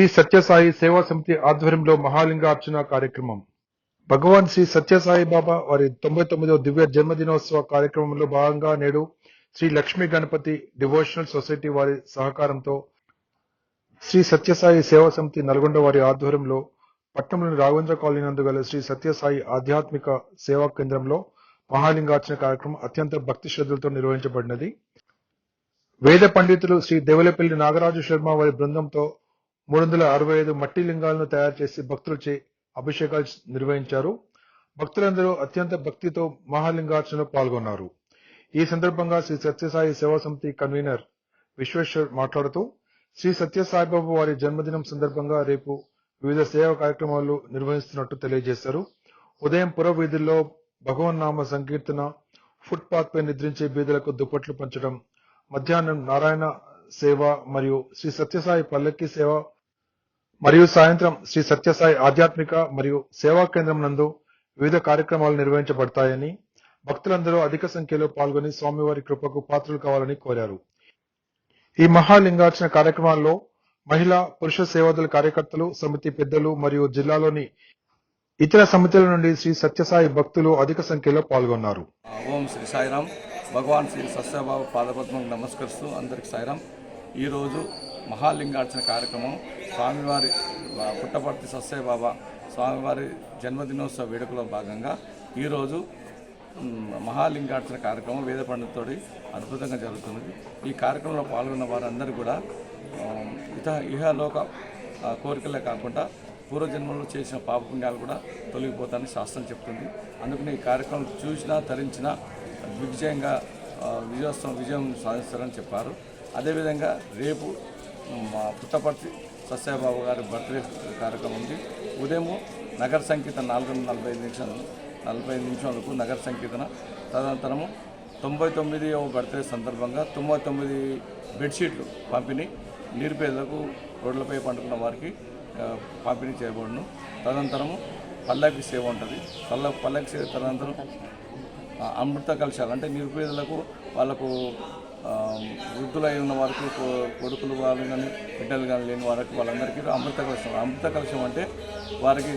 శ్రీ సత్యసాయి సేవా సమితి ఆధ్వర్యంలో మహాలింగార్చన కార్యక్రమం. భగవాన్ శ్రీ సత్యసాయి బాబా వారి తొంభై తొమ్మిదవ దివ్య జన్మదినోత్సవ కార్యక్రమంలో భాగంగా నేడు శ్రీ లక్ష్మీ గణపతి డివోషనల్ సొసైటీ వారి సహకారంతో శ్రీ సత్యసాయి సేవా సమితి నల్గొండ వారి ఆధ్వర్యంలో పట్టణంలోని రాఘవేంద్ర కాలనీ నందు గల శ్రీ సత్యసాయి ఆధ్యాత్మిక సేవా కేంద్రంలో మహాలింగార్చన కార్యక్రమం అత్యంత భక్తి శ్రద్ధలతో నిర్వహించబడినది. వేద పండితులు శ్రీ దేవులపల్లి నాగరాజు శర్మ వారి బృందంతో మూడు వందల అరవై ఐదు మట్టి లింగాలను తయారు చేసి భక్తులచే అభిషేకాలు నిర్వహించారు. భక్తులందరూ అత్యంత భక్తితో మహాలింగార్చనలో పాల్గొన్నారు. ఈ సందర్భంగా శ్రీ సత్యసాయి సేవా సమితి కన్వీనర్ విశ్వేశ్వర్ మాట్లాడుతూ శ్రీ సత్యసాయిబాబు వారి జన్మదినం సందర్భంగా రేపు వివిధ సేవా కార్యక్రమాలు నిర్వహిస్తున్నట్టు తెలియజేశారు. ఉదయం పుర వీధుల్లో భగవన్నామ సంకీర్తన ఫుట్ పాత్ పై నిద్రించే బీదలకు దుప్పట్లు పంచడం మధ్యాహ్నం నారాయణ సేవ మరియు శ్రీ సత్యసాయి పల్లకి సేవ మరియు సాయంత్రం శ్రీ సత్యసాయి ఆధ్యాత్మిక మరియు సేవా కేంద్రం నందు వివిధ కార్యక్రమాలు నిర్వహించబడతాయని భక్తులందరూ అధిక సంఖ్యలో పాల్గొని స్వామివారి కృపకు పాత్రలు కావాలని కోరారు. ఈ మహాలింగార్చన కార్యక్రమాల్లో మహిళా పురుష సేవాదల కార్యకర్తలు సమితి పెద్దలు మరియు జిల్లాలోని ఇతర సమితుల నుండి శ్రీ సత్యసాయి భక్తులు అధిక సంఖ్యలో పాల్గొన్నారు. ఓం శ్రీ సాయిరాం భగవాన్ శ్రీ సత్యబాబు పాదపద్మకు నమస్కరిస్తూ అందరికి సాయిరాం ఈరోజు మహాలింగార్చన కార్యక్రమం. స్వామివారి పుట్టపర్తి సత్యబాబా స్వామివారి జన్మదినోత్సవ వేడుకలో భాగంగా ఈరోజు మహాలింగార్చన కార్యక్రమం వేద పండితుడి అద్భుతంగా జరుగుతుంది ఈ కార్యక్రమంలో పాల్గొన్న వారందరూ కూడా ఇత ఇహలోక కోరికలే కాకుండా పూర్వజన్మలో చేసిన పాపపుణ్యాలు కూడా తొలగిపోతాయని శాస్త్రం చెప్తుంది. అందుకని ఈ కార్యక్రమం చూసినా తరించినా దిగ్విజయంగా విజయోత్సవం విజయం సాధిస్తారని చెప్పారు. అదేవిధంగా రేపు మా పుట్టపర్తి సత్యబాబు గారి బర్త్డే కార్యక్రమం ఉంది. ఉదయం నగర సంకీర్తన నాలుగు వందల నలభై ఐదు నిమిషాలు నలభై ఐదు నిమిషాలకు నగర సంకీర్తన. తదనంతరము తొంభై తొమ్మిది బర్త్డే సందర్భంగా తొంభై తొమ్మిది బెడ్షీట్లు పంపిణీ నిరుపేదలకు రోడ్లపై పండుకున్న వారికి పంపిణీ చేయబడును. తదనంతరము పల్లకి సేవ ఉంటుంది. పల్ల పల్లకి సేవ తదనంతరం అమృత కలశాలు అంటే నిరుపేదలకు వాళ్ళకు వృద్ధులై ఉన్న వారికి కొ- కొడుకులు వాళ్ళు కానీ బిడ్డలు కానీ లేని వారికి వాళ్ళందరికీ అమృత కలశం. అమృత కలశం అంటే వారికి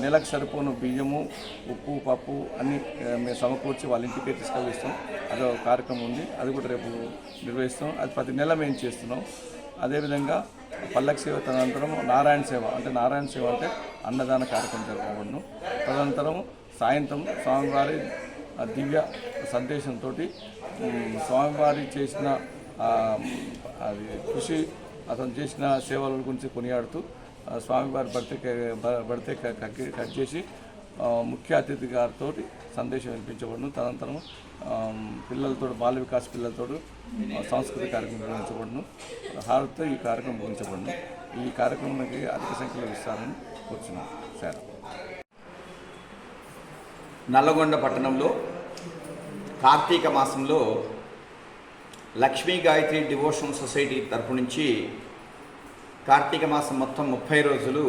నెలకు సరిపోను బియ్యము ఉప్పు పప్పు అన్నీ మేము సమకూర్చి వాళ్ళ ఇంటికే తీసుకెళ్ళిస్తాం. అదో కార్యక్రమం ఉంది. అది కూడా రేపు నిర్వహిస్తాం. అది ప్రతి నెల మేము చేస్తున్నాం. అదేవిధంగా పల్లకి సేవ తదనంతరం నారాయణ సేవ. అంటే నారాయణ సేవ అంటే అన్నదాన కార్యక్రమం జరపబడును తదనంతరం సాయంత్రం స్వామివారి దివ్య సందేశంతో స్వామివారి చేసిన అది కృషి అతను చేసిన సేవల గురించి కొనియాడుతూ స్వామివారి బర్త్డే కే- బర్త్డే క- కట్ కట్ చేసి ముఖ్య అతిథి గారితో సందేశం వినిపించబడును. తదనంతరం పిల్లలతో బాల వికాస్ పిల్లలతో సాంస్కృతిక కార్యక్రమం నిర్వహించబడును. హారతితో ఈ కార్యక్రమం ముగించబడును. ఈ కార్యక్రమానికి అధిక సంఖ్యలో ఇస్తారని కూర్చున్నాం సార్. నల్లగొండ పట్టణంలో కార్తీక మాసంలో లక్ష్మీ గాయత్రి డివోషన్ సొసైటీ తరపు నుంచి కార్తీక మాసం మొత్తం ముప్పై రోజులు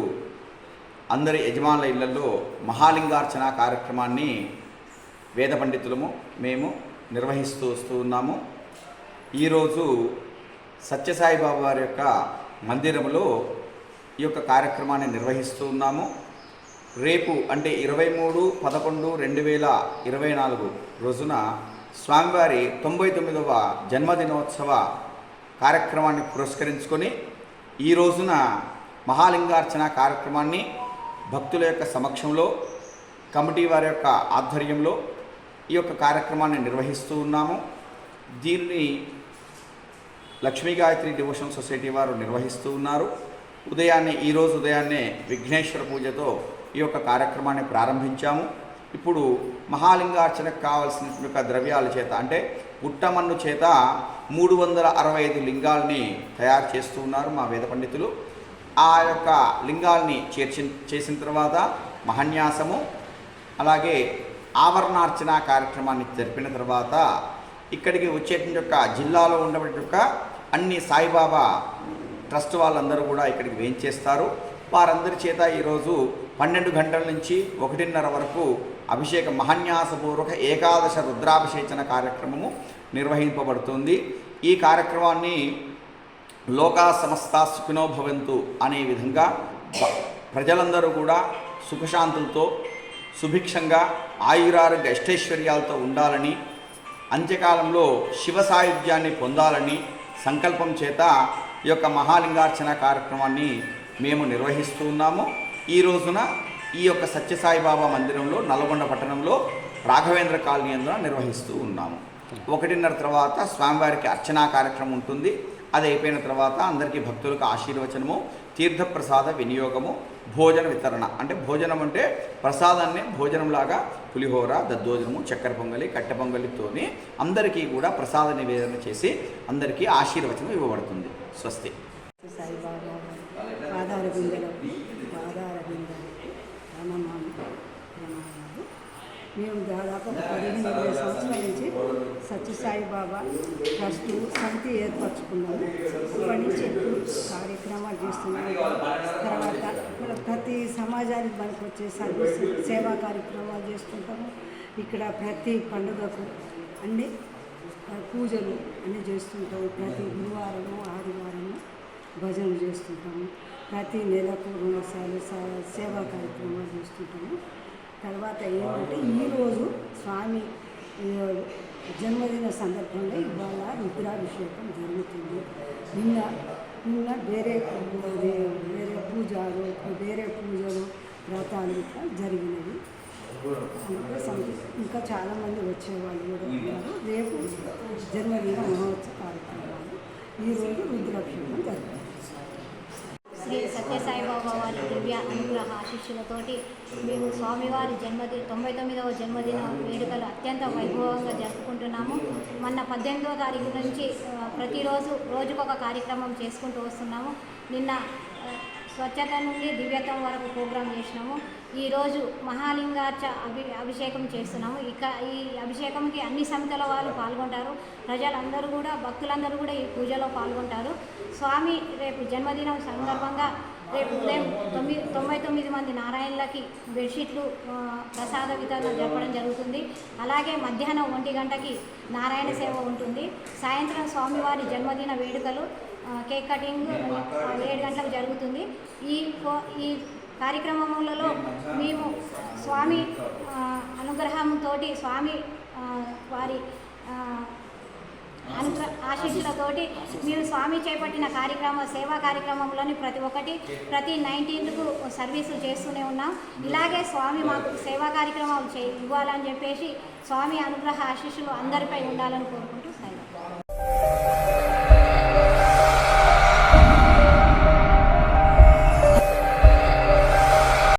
అందరి యజమానుల ఇళ్ళలో మహాలింగార్చన కార్యక్రమాన్ని వేద పండితులము మేము నిర్వహిస్తూ వస్తూ ఉన్నాము. ఈరోజు సత్యసాయిబాబా వారి యొక్క మందిరంలో ఈ యొక్క కార్యక్రమాన్ని నిర్వహిస్తూ ఉన్నాము. రేపు అంటే ఇరవై మూడు పదకొండు రెండు వేల ఇరవై నాలుగు రోజున స్వామివారి తొంభై తొమ్మిదవ జన్మదినోత్సవ కార్యక్రమాన్ని పురస్కరించుకొని ఈ రోజున మహాలింగార్చన కార్యక్రమాన్ని భక్తుల యొక్క సమక్షంలో కమిటీ వారి యొక్క ఆధ్వర్యంలో ఈ యొక్క కార్యక్రమాన్ని నిర్వహిస్తూ ఉన్నాము. దీన్ని లక్ష్మీ గాయత్రి డివోషన్ సొసైటీ వారు నిర్వహిస్తూ ఉన్నారు. ఉదయాన్నే ఈరోజు ఉదయాన్నే విఘ్నేశ్వర పూజతో ఈ యొక్క కార్యక్రమాన్ని ప్రారంభించాము. ఇప్పుడు మహాలింగార్చనకు కావలసిన యొక్క ద్రవ్యాల చేత అంటే పుట్టమన్ను చేత మూడు వందల అరవై ఐదు లింగాల్ని తయారు చేస్తూ ఉన్నారు మా వేద పండితులు. ఆ యొక్క లింగాల్ని చేర్చి చేసిన తర్వాత మహన్యాసము అలాగే ఆవరణార్చన కార్యక్రమాన్ని జరిపిన తర్వాత ఇక్కడికి వచ్చేటువంటి యొక్క జిల్లాలో ఉండబడి యొక్క అన్ని సాయిబాబా ట్రస్ట్ వాళ్ళందరూ కూడా ఇక్కడికి వేయించేస్తారు. వారందరి చేత ఈరోజు పన్నెండు గంటల నుంచి ఒకటిన్నర వరకు అభిషేక మహాన్యాసపూర్వక ఏకాదశ రుద్రాభిషేచన కార్యక్రమము నిర్వహింపబడుతుంది. ఈ కార్యక్రమాన్ని లోకా సమస్త సుఖినో భవంతు అనే విధంగా ప్రజలందరూ కూడా సుఖశాంతులతో సుభిక్షంగా ఆయురారోగ్య అష్టైశ్వర్యాలతో ఉండాలని అంత్యకాలంలో శివ సాయుధ్యాన్ని పొందాలని సంకల్పం చేత ఈ యొక్క మహాలింగార్చన కార్యక్రమాన్ని మేము నిర్వహిస్తున్నాము ఈ రోజున ఈ యొక్క సత్యసాయిబాబా మందిరంలో నల్గొండ పట్టణంలో రాఘవేంద్ర కాలనీ అందున నిర్వహిస్తూ ఉన్నాము. ఒకటిన్నర తర్వాత స్వామివారికి అర్చనా కార్యక్రమం ఉంటుంది. అది అయిపోయిన తర్వాత అందరికీ భక్తులకు ఆశీర్వచనము తీర్థప్రసాద వినియోగము భోజన వితరణ. అంటే భోజనం అంటే ప్రసాదాన్ని భోజనంలాగా పులిహోర దద్దోజనము చక్కెర పొంగలి కట్టె పొంగలితోని అందరికీ కూడా ప్రసాద నివేదన చేసి అందరికీ ఆశీర్వచనం ఇవ్వబడుతుంది. స్వస్తి. సాయిబాబా ఆధార బిందెలు మేము దాదాపు పదిహేను ఇరవై సంవత్సరాల నుంచి సత్యసాయి బాబా ట్రస్ట్ సమితి ఏర్పరచుకున్నాము. ఇప్పటి నుంచి కార్యక్రమాలు చేస్తున్నాము. తర్వాత ఇక్కడ ప్రతి సమాజానికి మనకు వచ్చే సర్వీస్ సేవా కార్యక్రమాలు చేస్తుంటాము. ఇక్కడ ప్రతి పండుగకు అన్ని పూజలు అన్నీ చేస్తుంటాము. ప్రతి గురువారము ఆదివారము భజనలు చేస్తుంటాము. ప్రతి నెలకు రెండుసార్లు సేవా కార్యక్రమాలు చేసుకుంటాము తర్వాత ఏంటంటే ఈరోజు స్వామి జన్మదిన సందర్భంగా ఇవాళ రుద్రాభిషేకం జరుగుతుంది. నిన్న నిన్న వేరే వేరే పూజలు వేరే పూజలు వ్రతాలు ఇట్లా జరిగినవి. ఇంకా చాలామంది వచ్చేవాళ్ళు కూడా ఉన్నారు. రేపు జన్మదిన మహోత్సవ కార్యక్రమాలు. ఈరోజు రుద్రాభిషేకం జరుగుతుంది. శ్రీ సత్యసాయిబాబా వారి దివ్య అనుగ్రహ ఆశీస్సులతోటి మేము స్వామివారి జన్మదిన తొంభై తొమ్మిదవ జన్మదిన వేడుకలు అత్యంత వైభవంగా జరుపుకుంటున్నాము. మొన్న పద్దెనిమిదవ తారీఖు నుంచి ప్రతిరోజు రోజుకొక కార్యక్రమం చేసుకుంటూ వస్తున్నాము. నిన్న స్వచ్ఛత నుండి దివ్యత్వం వరకు ప్రోగ్రాం చేసినాము. ఈరోజు మహాలింగార్చ అభి అభిషేకం చేస్తున్నాము. ఇక ఈ అభిషేకంకి అన్ని సమితుల వాళ్ళు పాల్గొంటారు. ప్రజలందరూ కూడా భక్తులందరూ కూడా ఈ పూజలో పాల్గొంటారు. స్వామి రేపు జన్మదినం సందర్భంగా రేపు ఉదయం తొమ్మిది తొంభై తొమ్మిది మంది నారాయణలకి బెడ్షీట్లు ప్రసాద వితరణ జరపడం జరుగుతుంది. అలాగే మధ్యాహ్నం ఒంటి గంటకి నారాయణ సేవ ఉంటుంది. సాయంత్రం స్వామివారి జన్మదిన వేడుకలు కేక్ కటింగ్ ఏడు గంటలకు జరుగుతుంది. ఈ ఈ కార్యక్రమములలో మేము స్వామి అనుగ్రహంతో స్వామి వారి అనుగ్ర ఆశీస్సులతోటి మేము స్వామి చేపట్టిన కార్యక్రమ సేవా కార్యక్రమంలోని ప్రతి ఒక్కటి ప్రతి నైన్టీన్కు సర్వీసు చేస్తూనే ఉన్నాం. ఇలాగే స్వామి మాకు సేవా కార్యక్రమాలు చే ఇవ్వాలని చెప్పేసి స్వామి అనుగ్రహ ఆశీస్సులు అందరిపై ఉండాలని కోరుకుంటూ